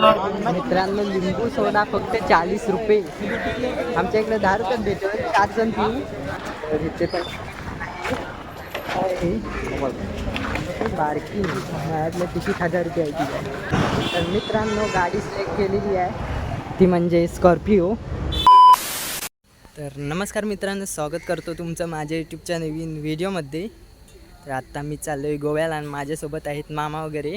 मित्रांनो लिंबू सोडा फक्त चाळीस रुपये. आमच्या इकडे दहा रुपयात भेटतो चार जण पिऊ इथे पण आहे. बारकी. तिकीट हजार रुपये आहे तिथे. तर मित्रांनो गाडी सिलेक्ट केलेली आहे. ती म्हणजे स्कॉर्पिओ तर नमस्कार मित्रांनो स्वागत करतो तुमचं माझ्या यूट्यूबच्या नवीन व्हिडिओमध्ये तर आत्ता मी चाललो आहे गोव्याला आणि माझ्यासोबत आहेत मामा वगैरे.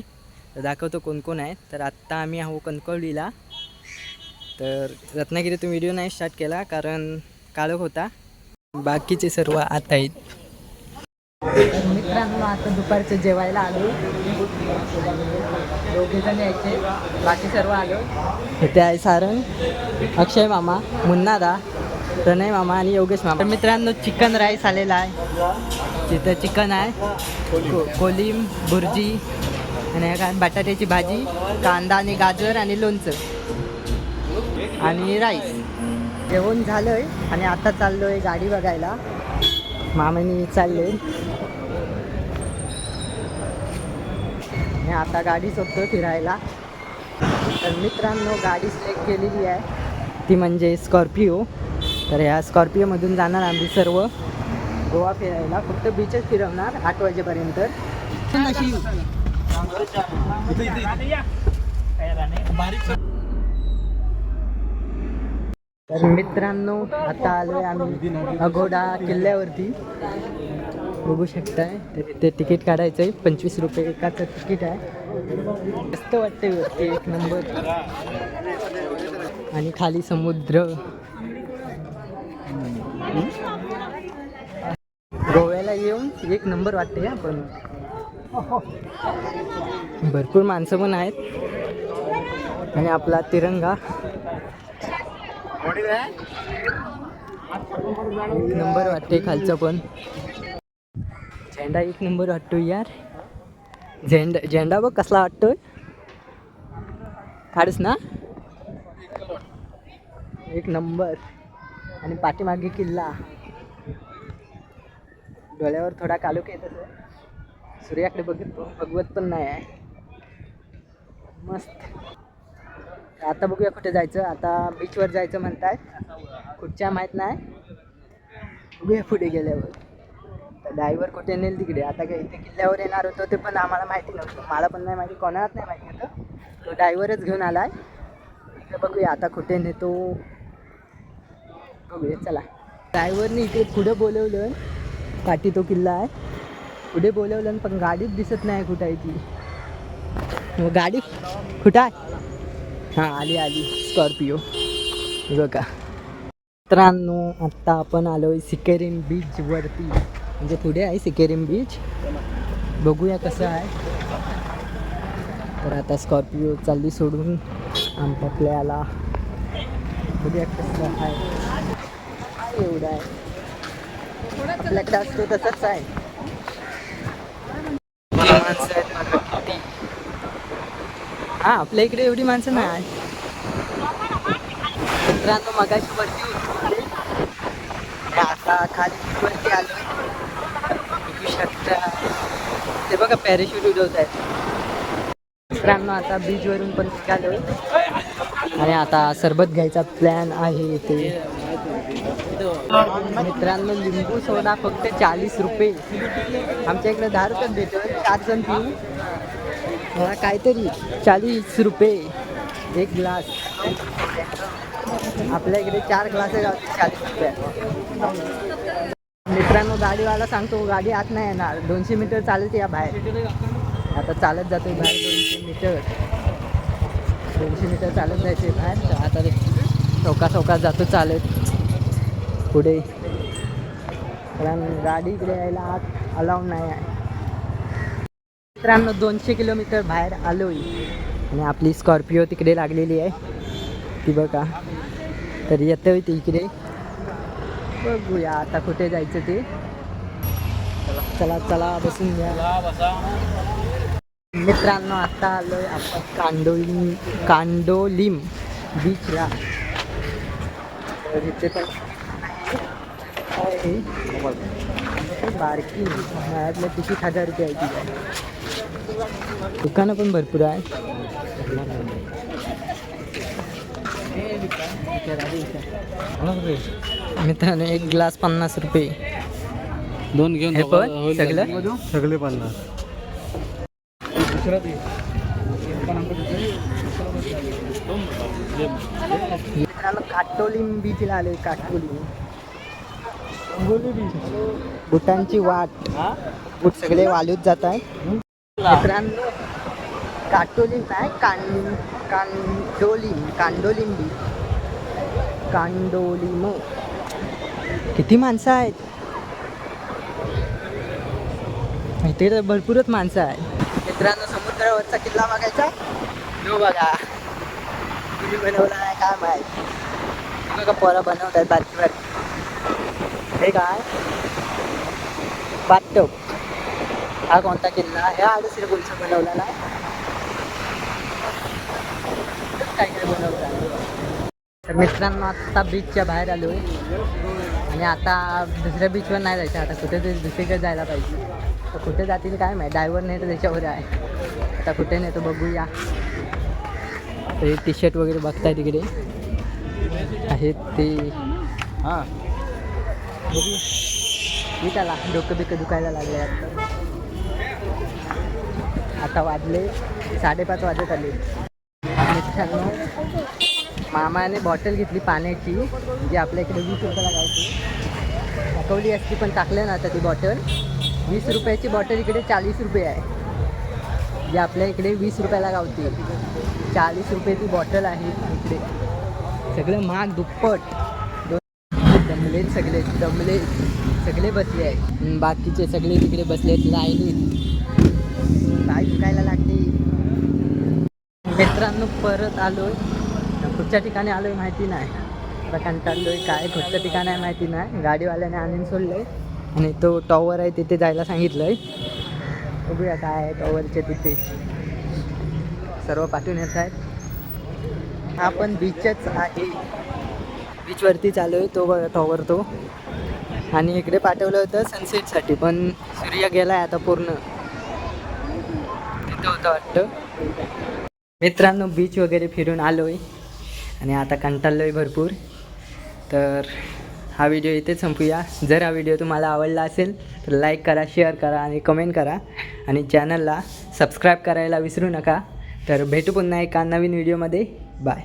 तर दाखवतो कोण कोण आहे तर आत्ता आम्ही आहो कणकवलीला. तर रत्नागिरीतून व्हिडिओ नाही स्टार्ट केला कारण काळोख होता. बाकीचे सर्व आत आहेत. तर मित्रांनो आता दुपारचं जेवायला आलो. दोघे जण यायचे. बाकी सर्व आलो. इथे आहे सारंग अक्षय मामा मुन्नादा प्रणय मामा आणि योगेश मामा. तर मित्रांनो चिकन राईस आलेला आहे. तिथं चिकन आहे. को कोलिम भुर्जी आणि काय बटाट्याची भाजी कांदा आणि गाजर आणि लोणचं. आणि राईस जेवण झालं आहे आणि आता चाललो आहे गाडी बघायला. मामानी चालले. आणि आता गाडी सोपतो फिरायला. तर मित्रांनो गाडी सिलेक्ट केलेली आहे. ती म्हणजे स्कॉर्पिओ तर ह्या स्कॉर्पिओमधून जाणार आम्ही सर्व. गोवा फिरायला. फक्त बीचच फिरवणार आठ वाजेपर्यंत. तर मित्रांनो आता आलोय आम्ही अगोडा किल्ल्यावरती. बघू शकताय तर इथे तिकीट काढायचं आहे पंचवीस रुपये एकाचं तिकीट आहे. मस्त वाटते वरती एक नंबर. आणि खाली समुद्र. गोव्याला येऊन एक नंबर वाटते आपण भरपूर माणसं पण आहेत. आणि आपला तिरंगा. नंबर वाटते खालचं पण. झेंडा एक नंबर वाटतो यार. झेंडा झेंडा बघ कसला वाटतोय. काढस ना. एक नंबर. आणि पाठीमागे किल्ला. डोळ्यावर थोडा कालुक येत सूर्याकडे बघत भगवत पण नाही आहे. मस्त. आता बघूया कुठे जायचं. आता बीचवर जायचं म्हणताय. कुठच्या माहीत नाही. बघूया पुढे गेल्यावर. डायव्हर कुठे नेल तिकडे. आता काय इथे किल्ल्यावर येणार होतो ते पण आम्हाला माहिती नव्हतं. मला पण नाही माहिती कोणालाच नाही माहिती होतं तो डायव्हरच घेऊन आला आहे तर बघूया आता कुठे नेतो. बघूया चला. ड्रायव्हरने इथे पुढं बोलवलं. पाठी तो किल्ला आहे. पुढे बोलवलं पण गाडीच दिसत नाही कुठं आहे ती. मग गाडी कुठं आहे? हां आली आली. स्कॉर्पिओ. बघा. मित्रांनो आत्ता आपण आलो आहे सिकेरीम बीचवरती म्हणजे पुढे आहे सिकेरीम बीच. बघूया कसं आहे. तर आता स्कॉर्पिओ चालली सोडून आमच्यातल्याला. बघूया कसं आहे. एवढं आहे. आपल्याकडे असतो तसंच आहे. माणसं आहेत बघा किती. हा आपल्या इकडे एवढी माणसं नाही मित्रांनो मगाशी वरती होतो. आता खाली वरती आलोय. बघू शकता. ते बघा पॅरेशूट उडवत आहेत. मित्रांनो आता बीचवरून पण निघालो आणि आता सरबत घ्यायचा प्लॅन आहे इथे. मित्रांनो लिंबू सोडा फक्त चाळीस रुपये. आमच्या इकडे दहा रुपयात देतो चार जण पिऊ. मला काहीतरी चाळीस रुपये. एक ग्लास. आपल्या इकडे चार ग्लास गावते चाळीस रुपये. मित्रांनो गाडीवाला सांगतो गाडी आत नाही येणार. दोनशे मीटर चालत या बाहेर. आता चालत जातो बाहेर दोनशे मीटर. दोनशे मीटर चालत जायचे बाहेर. आता चौका चौकात जातो चालत. पुढे. कारण गाडी इकडे यायला आत अलाव नाही आहे. मित्रांनो दोनशे किलोमीटर बाहेर आलो आणि आपली स्कॉर्पिओ तिकडे लागलेली आहे. ती बघा. तर आहे ती इकडे. बघूया आता कुठे जायचं ते. चला चला बसून घ्या. मित्रांनो आता आलोय आपण कांडोली कांडोलिम बीचला तर इथे पण आहे. बारकी माझ्यातलं तिकीट हजार रुपये आहे तिथे दुकानं पण भरपूर आहे। मित्रांनो एक ग्लास पन्नास रुपये। दोन घेऊन हे पण सगळं? सगळे पन्नास. मित्रांनो काटोलीम बीचला आलोय काटोली बुटांची वाट. बूट सगळे वालूत जात आहेत. मित्रांनो काटोलीम नाही कां कांडोलीम कांडोलीम बीच कांडोलीम. किती माणसं आहेत? इथे तर भरपूरच माणसं आहेत. मित्रांनो समुद्रावरचा किल्ला बघायचा? यो बघा. कुणी बनवला नाही काय माहीत? बघा पोरा बनवत आहेत बारकी बारकी हे काय? बाथटब हा कोणता किल्ला ह्या आडसरे बोलचा बनवला नाही काय काय बनवलं? तर मित्रांनो आत्ता बीचच्या बाहेर आलो आणि आता दुसऱ्या बीचवर नाही जायचं. आता कुठेतरी दुसरीकडे जायला पाहिजे. तर कुठे जातील काय माहिती? ड्रायव्हर नाही तर त्याच्यावर आहे. आता कुठे नाही तो बघूया. हे टी शर्ट वगैरे बघताय तिकडे. आहेत ते. हां. मी त्याला डोकं बिकं दुखायला लागले आता आता वाजले साडेपाच वाजत आले. मित्रांनो मामाने बॉटल घेतली पाण्याची जी आपल्या इकडे वीस रुपयाला गावते. दाखवली असती पण टाकलं ना आता ती बॉटल वीस रुपयाची बॉटल इकडे चाळीस रुपये आहे. जी आपल्या इकडे वीस रुपयाला गावते. चाळीस रुपयाची बॉटल आहे इकडे. सगळं महाग दुप्पट. दमलेत सगळे दमले सगळे बसले आहेत. बाकीचे सगळे तिकडे बसले आहेत लाईनीत. काय दुखायला लागते? मित्रांनो परत आलोय. कुठच्या ठिकाणी आलोय माहिती नाही. आता आहे काय कुठच्या ठिकाणी आहे माहिती नाही. गाडीवाल्याने आणून सोडलंय. आणि तो टॉवर आहे तिथे जायला सांगितलंय. बघूया काय आहे टॉवरचे तिथे. सर्व पाठवून येत आहेत. हा पण बीचच आहे. बीचवरती चालू आहे तो बघा टॉवर तो. आणि इकडे पाठवलं होतं सनसेटसाठी पण सूर्य गेला आहे आता पूर्ण. तिथं होतं वाटतं. मित्रांनो बीच वगैरे फिरून आलो आहे आणि आता कंटाळलो आहे भरपूर. तर हा व्हिडिओ इथेच संपूया. जर हा व्हिडिओ तुम्हाला आवडला असेल तर लाईक करा शेअर करा आणि कमेंट करा. आणि चॅनलला सबस्क्राईब करायला विसरू नका. तर भेटू पुन्हा एका नवीन व्हिडिओमध्ये बाय